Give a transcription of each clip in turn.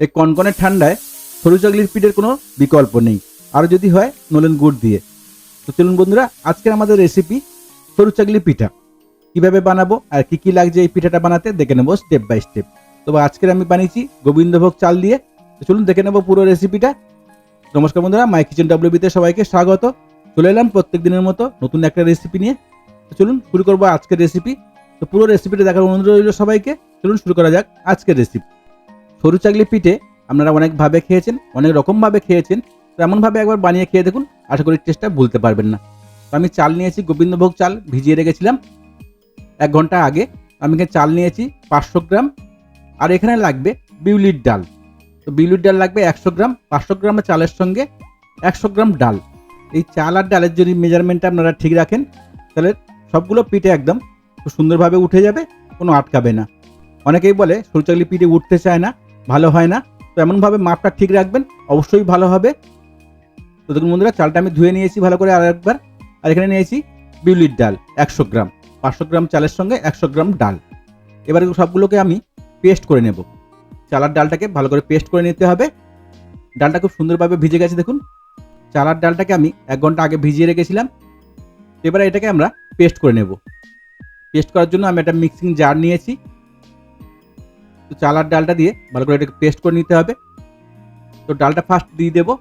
এই কনকনে ঠান্ডায় সরু চাকলির পিঠের কোনো বিকল্প নেই। আর যদি হয়, নলেন গুড় দিয়ে। তো চলুন বন্ধুরা, আজকের আমাদের রেসিপি সরু চাকলি পিঠা। কীভাবে বানাবো আর কি কি লাগছে এই পিঠাটা বানাতে, দেখে নেব স্টেপ বাই স্টেপ তবে আজকের আমি বানিয়েছি গোবিন্দভোগ চাল দিয়ে। তো চলুন দেখে নেব পুরো রেসিপিটা নমস্কার বন্ধুরা, মাই কিচেন ডাব্লিউবিতে সবাইকে স্বাগত। চলে এলাম প্রত্যেক দিনের মতো নতুন একটা রেসিপি নিয়ে। তো চলুন শুরু করব আজকের রেসিপি তো পুরো রেসিপিটা দেখার অনুরোধ রইল সবাইকে। চলুন শুরু করা যাক আজকের রেসিপি সরু চাকলি পিঠে আপনারা অনেকভাবে খেয়েছেন, অনেক রকমভাবে খেয়েছেন, তো এমনভাবে একবার বানিয়ে খেয়ে দেখুন, আশা করি টেস্টটা ভুলতে পারবেন না। তো আমি চাল নিয়েছি, গোবিন্দভোগ চাল ভিজিয়ে রেখেছিলাম। এক ঘণ্টা আগে আমি এখানে চাল নিয়েছি পাঁচশো গ্রাম, আর এখানে লাগবে বিউলির ডাল। তো বিউলির ডাল লাগবে একশো গ্রাম, পাঁচশো গ্রাম চালের সঙ্গে একশো গ্রাম ডাল। এই চাল আর ডালের যদি মেজারমেন্টটা আপনারা ঠিক রাখেন, তাহলে সবগুলো পিঠে একদম সুন্দরভাবে উঠে যাবে, কোনো আটকাবে না। অনেকেই বলে সরু চাকলি পিঠে উঠতে চায় না ভালো হয় না, তো এমনভাবে মাপটা ঠিক রাখবেন, অবশ্যই ভালো হবে। তো দেখুন বন্ধুরা, চালটা আমি ধুয়ে নিয়েছি ভালো করে আর একবার আর এখানে নিয়েছি বিউলির ডাল, একশো গ্রাম, পাঁচশো গ্রাম চালের সঙ্গে একশো গ্রাম ডাল। এবার সবগুলোকে আমি পেস্ট করে নেব। চালার ডালটাকে ভালো করে পেস্ট করে নিতে হবে। ডালটা খুব সুন্দরভাবে ভিজে গেছে দেখুন। চালার ডালটাকে আমি এক ঘণ্টা আগে ভিজিয়ে রেখেছিলাম। এবারে এটাকে আমরা পেস্ট করে নেব। পেস্ট করার জন্য আমি একটা মিক্সিং জার নিয়েছি। তো চালার ডালটা দিয়ে ভালো করে এটাকে পেস্ট করে নিতে হবে। তো ডালটা ফার্স্ট দিয়ে দেবো,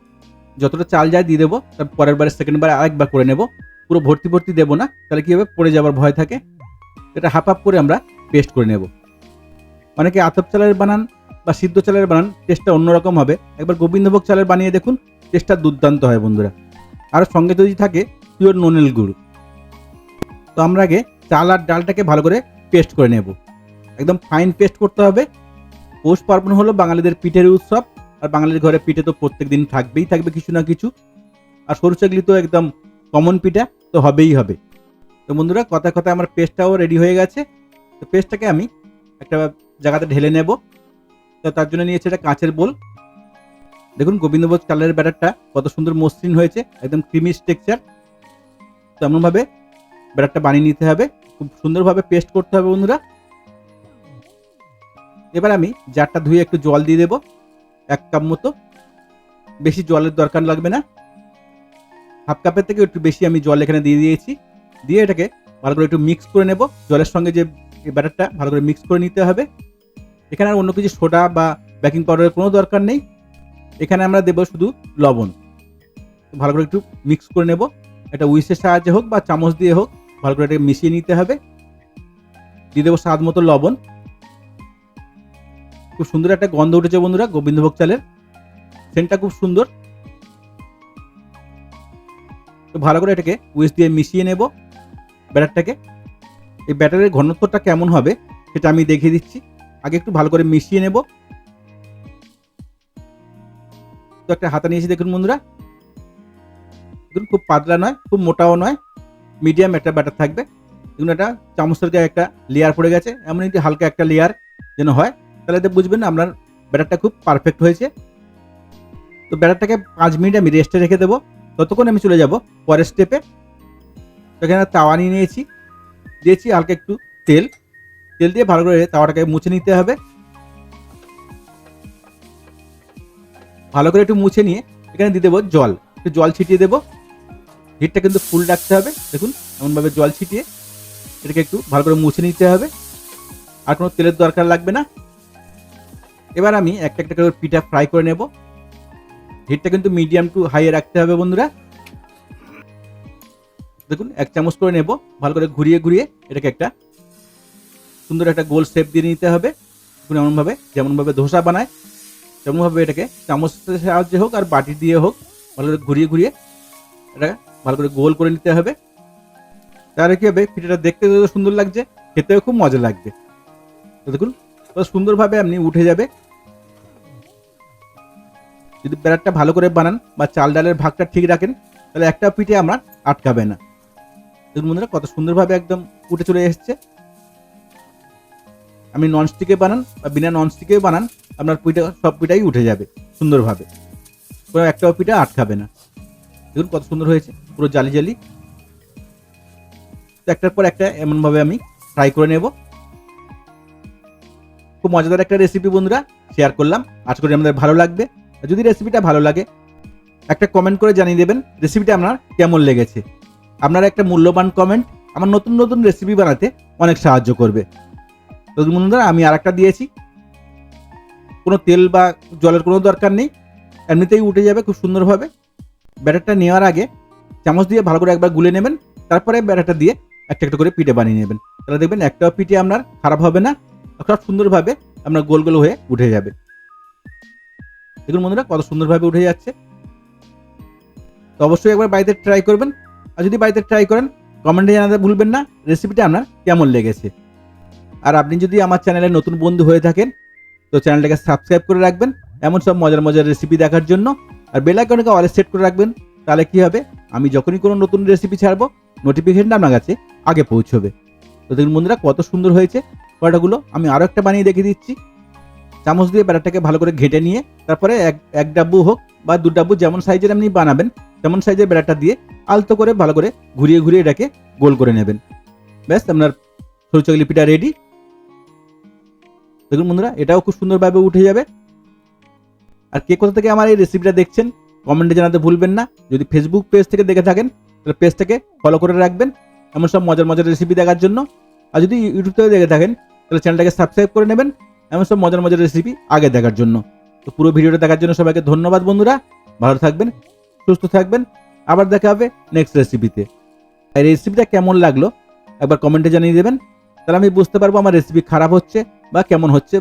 যতটা চাল যায় দিয়ে দেবো, তার পরের বারে সেকেন্ড বারে আরেকবার করে নেব। পুরো ভর্তি ভর্তি দেবো না, তাহলে কী হবে, পড়ে যাওয়ার ভয় থাকে। এটা হাফ হাফ করে আমরা পেস্ট করে নেব। অনেকে আতপ চালের বানান বা সিদ্ধ চালের বানান টেস্টটা অন্যরকম হবে। একবার গোবিন্দভোগ চালের বানিয়ে দেখুন টেস্টটা দুর্দান্ত হয় বন্ধুরা। আর সঙ্গে যদি থাকে পিওর ননেল গুড়। তো আমরা আগে চাল আর ডালটাকে ভালো করে পেস্ট করে নেব। একদম ফাইন পেস্ট করতে হবে। পৌষ পার্বণ হলো বাঙালিদের পিঠের উৎসব, আর বাঙালির ঘরে পিঠে তো প্রত্যেক দিন থাকবেই, থাকবে কিছু না কিছু। আর সরু চাকলি তো একদম কমন পিঠা, তো হবেই হবে। তো বন্ধুরা কথা কথা আমার পেস্টটাও রেডি হয়ে গেছে। তো পেস্টটাকে আমি একটা জায়গাতে ঢেলে নেব। তো তার জন্য নিয়েছে একটা কাঁচের বোল। দেখুন গোবিন্দভোগ চালের ব্যাটারটা কত সুন্দর মসৃণ হয়েছে, একদম ক্রিমি স্ট্রাকচার তো এমনভাবে ব্যাটারটা বানিয়ে নিতে হবে। খুব সুন্দরভাবে পেস্ট করতে হবে বন্ধুরা। এবার আমি জারটা ধুয়ে একটু জল দিয়ে দেবো, এক কাপ মতো। বেশি জলের দরকার লাগবে না। হাফ কাপের থেকে একটু বেশি আমি জল এখানে দিয়ে দিয়েছি। দিয়ে এটাকে ভালো করে একটু মিক্স করে নেব। জলের সঙ্গে যে ব্যাটারটা ভালো করে মিক্স করে নিতে হবে। এখানে আর অন্য কিছু সোডা বা বেকিং পাউডারের কোনো দরকার নেই। এখানে আমরা দেবো শুধু লবণ। ভালো করে একটু মিক্স করে নেব। এটা উইসের সাহায্যে হোক বা চামচ দিয়ে হোক, ভালো করে এটাকে মিশিয়ে নিতে হবে। দিয়ে দেবো স্বাদ মতো লবণ। খুব সুন্দর একটা গন্ধ উঠেছে বন্ধুরা, গোবিন্দভোগ চালের। সেন্টটা খুব সুন্দর। তো ভালো করে এটাকে উইস দিয়ে মিশিয়ে নেব ব্যাটারটাকে। এই ব্যাটারের ঘনত্বটা কেমন হবে সেটা আমি দেখিয়ে দিচ্ছি। আগে একটু ভালো করে মিশিয়ে নেব। তো একটা হাতা নিয়েছি দেখুন বন্ধুরা। দেখুন, খুব পাতলা নয়, খুব মোটাও নয় মিডিয়াম একটা ব্যাটার থাকবে। দেখুন একটা চামচের গায়ে একটা লেয়ার পড়ে গেছে। এমন একটি হালকা একটা লেয়ার যেন হয়। তাহলে বুঝবেন আপনার ব্যাটারটা খুব পারফেক্ট হয়েছে। তো ব্যাটারটাকে পাঁচ মিনিট আমি রেস্টে রেখে দেবো। ততক্ষণ আমি চলে যাব পরের স্টেপে তো এখানে তাওয়া নিয়ে নিয়েছি। দিয়েছি হালকা একটু তেল। তেল দিয়ে ভালো করে তাওয়াটাকে মুছে নিতে হবে। ভালো করে একটু মুছে নিয়ে এখানে দিয়ে দেবো জল। একটু জল ছিটিয়ে দেবো। হিটটা কিন্তু ফুল রাখতে হবে। দেখুন এমনভাবে জল ছিটিয়ে এটাকে একটু ভালো করে মুছে নিতে হবে। আর কোনো তেলের দরকার লাগবে না। এবার আমি একটা একটা করে পিঠা ফ্রাই করে নেব। হিটটা কিন্তু মিডিয়াম টু হাইয়ে রাখতে হবে বন্ধুরা। দেখুন, এক চামচ করে নেব। ভালো করে ঘুরিয়ে ঘুরিয়ে এটাকে একটা সুন্দর একটা গোল শেপ দিয়ে নিতে হবে। দেখুন, এমনভাবে, যেমনভাবে ধোসা বানায়, তেমনভাবে এটাকে চামচের সাহায্যে হোক আর বাটি দিয়ে হোক, ভালো করে ঘুরিয়ে ঘুরিয়ে এটা ভালো করে গোল করে নিতে হবে। তাহলে কী হবে, পিঠাটা দেখতে যত সুন্দর লাগছে, খেতেও খুব মজা লাগবে। তো দেখুন সুন্দরভাবে আপনি উঠে যাবে। যদি ব্যাটারটা ভালো করে বানান বা চাল ডালের ভাগটা ঠিক রাখেন, তাহলে একটা পিঠে আমার আটকাবে না। দেখুন বন্ধুরা, কত সুন্দরভাবে একদম উঠে চলে এসছে। আপনি ননস্টিকে বানান বা বিনা ননস্টিকে বানান, আপনার পিঠে সব পিঠাই উঠে যাবে সুন্দরভাবে। কোনো একটাও পিঠা আটকাবে না। দেখুন কত সুন্দর হয়েছে, পুরো জালি জালি। তো একটার পর একটা এমনভাবে আমি ফ্রাই করে নেব। খুব মজাদার একটা রেসিপি বন্ধুরা শেয়ার করলাম। আশা করি আমাদের ভালো লাগবে। যদি রেসিপিটা ভালো লাগে, একটা কমেন্ট করে জানিয়ে দেবেন রেসিপিটা আপনার কেমন লেগেছে। আপনার একটা মূল্যবান কমেন্ট আমার নতুন নতুন রেসিপি বানাতে অনেক সাহায্য করবে। বন্ধুরা, আমি আর একটা দিয়েছি। কোনো তেল বা জলের কোনো দরকার নেই। এমনিতেই উঠে যাবে খুব সুন্দরভাবে। ব্যাটারটা নেওয়ার আগে চামচ দিয়ে ভালো করে একবার গুলে নেবেন। তারপরে ব্যাটারটা দিয়ে একটা একটা করে পিঠে বানিয়ে নেবেন। তাহলে দেখবেন একটাও পিঠে আপনার খারাপ হবে না। সব সুন্দরভাবে আপনার গোল গোল হয়ে উঠে যাবে। দেখুন বন্ধুরা, কত সুন্দরভাবে উঠে যাচ্ছে। তো অবশ্যই একবার বাড়িতে ট্রাই করবেন। আর যদি বাড়িতে ট্রাই করেন কমেন্টে জানাতে ভুলবেন না। রেসিপিটা আপনার কেমন লেগেছে? আর আপনি যদি আমার চ্যানেলে নতুন বন্ধু হয়ে থাকেন, তো চ্যানেলটাকে সাবস্ক্রাইব করে রাখবেন। এমন সব মজার মজার রেসিপি দেখার জন্য। আর বেল আইকনকে অলে সেট করে রাখবেন। তাহলে কী হবে? আমি যখনই কোনো নতুন রেসিপি ছাড়বো নোটিফিকেশনটা আপনার কাছে আগে পৌঁছবে। তো দেখুন বন্ধুরা, কত সুন্দর হয়েছে। পরোটাগুলো আমি আরও একটা বানিয়ে দেখে দিচ্ছি। চামচ দিয়ে ব্যাটারটাকে ভালো করে ঘেটে নিয়ে তারপরে এক এক ডাব্বু হোক বা দু ডাব্বু যেমন সাইজের আপনি বানাবেন, তেমন সাইজের ব্যাটারটা দিয়ে আলতো করে ভালো করে ঘুরিয়ে ঘুরিয়ে এটাকে গোল করে নেবেন। ব্যাস, আপনার সরু চকলি রেডি দেখুন বন্ধুরা, এটাও খুব সুন্দরভাবে উঠে যাবে। আর কে কোথা থেকে আমার এই রেসিপিটা দেখছেন কমেন্টে জানাতে ভুলবেন না। যদি ফেসবুক পেজ থেকে দেখে থাকেন, তাহলে পেজটাকে ফলো করে রাখবেন। এমন সব মজার মজার রেসিপি দেখার জন্য। আর যদি ইউটিউব থেকে দেখে থাকেন, তাহলে চ্যানেলটাকে সাবস্ক্রাইব করে নেবেন। এমন সব মজার মজার রেসিপি আগে দেখার জন্য। তো পুরো ভিডিওটা দেখার জন্য সবাইকে ধন্যবাদ বন্ধুরা। ভালো থাকবেন, সুস্থ থাকবেন। আবার দেখা হবে নেক্সট রেসিপিতে এই রেসিপিটা কেমন লাগল একবার কমেন্টে জানিয়ে দেবেন। তাহলে আমি বুঝতে পারব আমার রেসিপি খারাপ হচ্ছে বা কেমন হচ্ছে,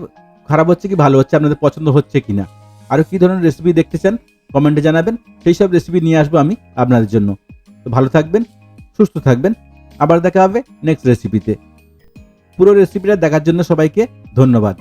খারাপ হচ্ছে কি ভালো হচ্ছে, আপনাদের পছন্দ হচ্ছে কি না আরও কী ধরনের রেসিপি দেখতে চান কমেন্টে জানাবেন। সেই সব রেসিপি নিয়ে আসব আমি আপনাদের জন্য। তো ভালো থাকবেন, সুস্থ থাকবেন। আবার দেখা হবে নেক্সট রেসিপিতে পুরো রেসিপিটা দেখার জন্য সবাইকে ধন্যবাদ।